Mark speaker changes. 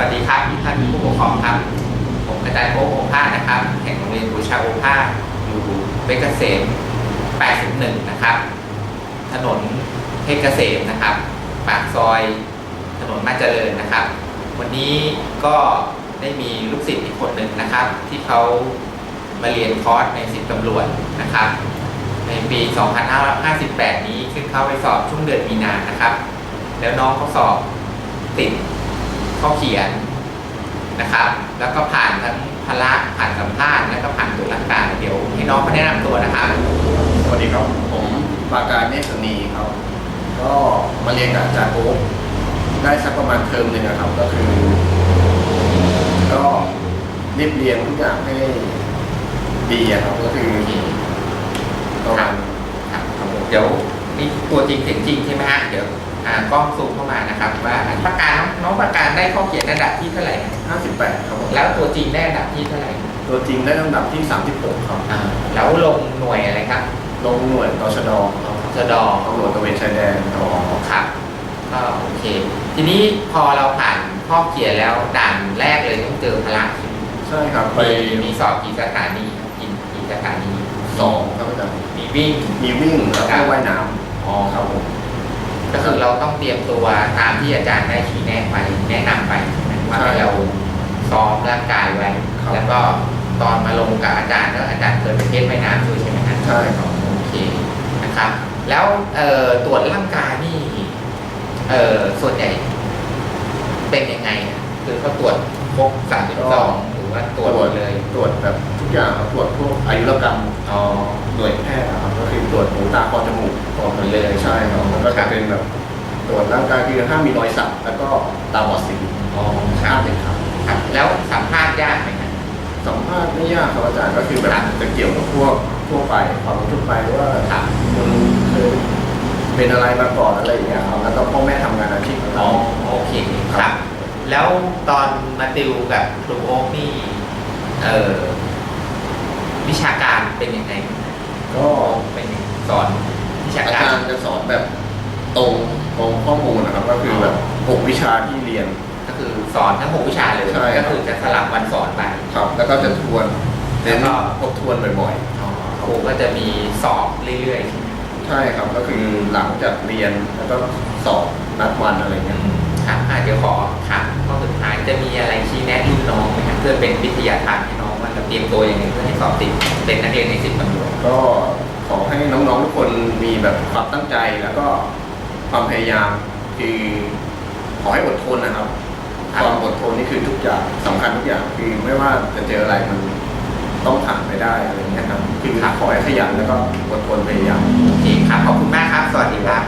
Speaker 1: วัสดีครับท่านผู้ปกครองครับ ผมอาจารย์โอ๊คโอภาสนะครับ แห่งโรงเรียนบูชาโอภาสอยู่เพชรเกษม 81 นะครับ ถนนเพชรเกษมนะครับ ปากซอยถนนมาเจริญนะครับ วันนี้ก็ได้มีลูกศิษย์อีกคนหนึ่งนะครับ ที่เขามาเรียนคอร์สในสิบตำรวจนะครับ ในปี 2558 นี้ซึ่งเข้าไปสอบช่วงเดือนมีนานะครับ แล้วน้องเขาสอบติด ข้อเขียนนะครับ แล้วก็ผ่านทั้งพละผ่านสัมภาษณ์แล้วก็ผ่านตัวร่างกายเดี๋ยวให้น้องเขาแนะนำตัวนะครับ
Speaker 2: สวัสดีครับผมปราการเนตรสนีครับ ก็มาเรียนกับอาจารย์โอ๊คได้สักประมาณเทอมหนึ่งนะครับ ก็คือ ก็รีบเรียนทุกอย่างให้ดีอะครับก็คือประมาณ
Speaker 1: ครับเดี๋ยวนี่ตัวจริงเสียงจริงใช่ไหมฮะเดี๋ยวอ่า กล้องซูมเข้ามานะครับว่าประการน้องน้องประการได้ข้อเขียนระดับที่เท่าไหร่นะ
Speaker 2: 58 ครับผม
Speaker 1: แล้วตัวจริงได้ระดับที่เท่าไหร่
Speaker 2: ตัวจริงได้ลำดับที่ 36 ครับ
Speaker 1: อ่าแล้วลงหน่วยอะไรครับ
Speaker 2: ลงหน่วยตชดครับ
Speaker 1: สดอ
Speaker 2: ตำรวจตระเวนชายแดนครับ
Speaker 1: อ๋อครับก็โอเค ทีนี้พอเราผ่านข้อเขียนแล้วด่านแรกเลยต้องเจอพละใช่ไหม
Speaker 2: ใช่ครับ ไป
Speaker 1: มีมีสอบกี่สถานีครับกี่กี่สถานี
Speaker 2: สองครับอาจารย์
Speaker 1: มีวิ่ง
Speaker 2: มีวิ่งแล้วก็ว่ายน้
Speaker 1: อ๋อำ
Speaker 2: ครับผม
Speaker 1: ก็คือเราต้องเตรียมตัวตามที่อาจารย์ได้ชี้แนะไปแนะนำไปใช่ไหมว่าให้เราซ้อมร่างกายไว้ แล้วก็ตอนมาลงกับอาจารย์แล้วอาจารย์เคยไปเทสว่ายน้ำด้วยใช่ไหมครับ
Speaker 2: ใช่ครับ
Speaker 1: โอเคนะครับ แล้วเอ่อตรวจร่างกายนี่เอ่อส่วนใหญ่เป็นยังไงอะคือเขาตรวจครบสามสิบสองหรือว่าตรวจหมดเลย
Speaker 2: ตรวจแบบทุกอย่างครับตรวจ ตรวจหูตาคอจมูก
Speaker 1: ตรวจหมดเลย
Speaker 2: ใช่ครับแล้วก็จะเป็นแบบตรวจร่างกายคือห้ามมีรอยสักแล้วก็ตาบอดสี
Speaker 1: อ๋อค
Speaker 2: ห้า
Speaker 1: รับ
Speaker 2: มเป็นครับ
Speaker 1: ครับ แล้วสัมภาษณ์ยากไหมครับ
Speaker 2: สัมภาษณ์ไม่ยากครับอาจารย์ก็คือแบบ
Speaker 1: ครับ
Speaker 2: จะเกี่ยวกับพวกทั่วไปความรู้ทั่วไปว่า
Speaker 1: ครับ
Speaker 2: คุณเคยเป็นอะไรมาก่อนอะไรอย่างเงี้ยครับแล้วก็พ่อแม่ทำงานอาชีพอะไร
Speaker 1: อ๋อโอเคครับ แล้วตอนมาติวกับครูโอ๊กนี่เอ่อวิชาการเป็นยังไง
Speaker 2: ก็
Speaker 1: เป็น สอนวิชา
Speaker 2: อา
Speaker 1: การ
Speaker 2: จารย์จะสอนแบบตรงตรงข้อมูลนะครับ ก็คือแบบหกวิชาที่เรียน
Speaker 1: ก็คือสอนทั้งหกวิชาเลย
Speaker 2: ใช่ครับ
Speaker 1: ก็คือจะสลับวันสอนไป
Speaker 2: ครับ แล้วก็จะทวนเน้น
Speaker 1: แล้วก็
Speaker 2: ทบทวนบ่อย
Speaker 1: อ๋อครูก็จะมีสอบเรื่อยๆใช่ไหม
Speaker 2: ๆใช่ครับ ก็คือหลังจากเรียนแล้วก็สอบนัดวันอะไรเงี้ย
Speaker 1: ครับอะเดี๋ยวขอถามข้อสุดท้ายจะมีอะไรชี้แนะรุ่นน้องไหมครับเพื่อเป็นวิทยาทานให้น้องว่าจะเตรียมตัวยังไงเพื่อให้สอบติดเป็นนักเรียนในสิบตำรวจ
Speaker 2: ก็ขอ ให้น้องๆทุกคนมีแบบความตั้งใจแล้วก็ความพยายามคือขอให้อดทนนะครับ
Speaker 1: ค
Speaker 2: วามอดทนนี่คือทุกอย่างสำคัญทุกอย่างคือไม่ว่าจะเจออะไรมันต้องผ่านไปได้อะไรเงี้ยครับคือขอให้ขยันแล้วก็อดทนพยายาม
Speaker 1: โอเคครับขอบคุณมากครับ สวัสดีครับ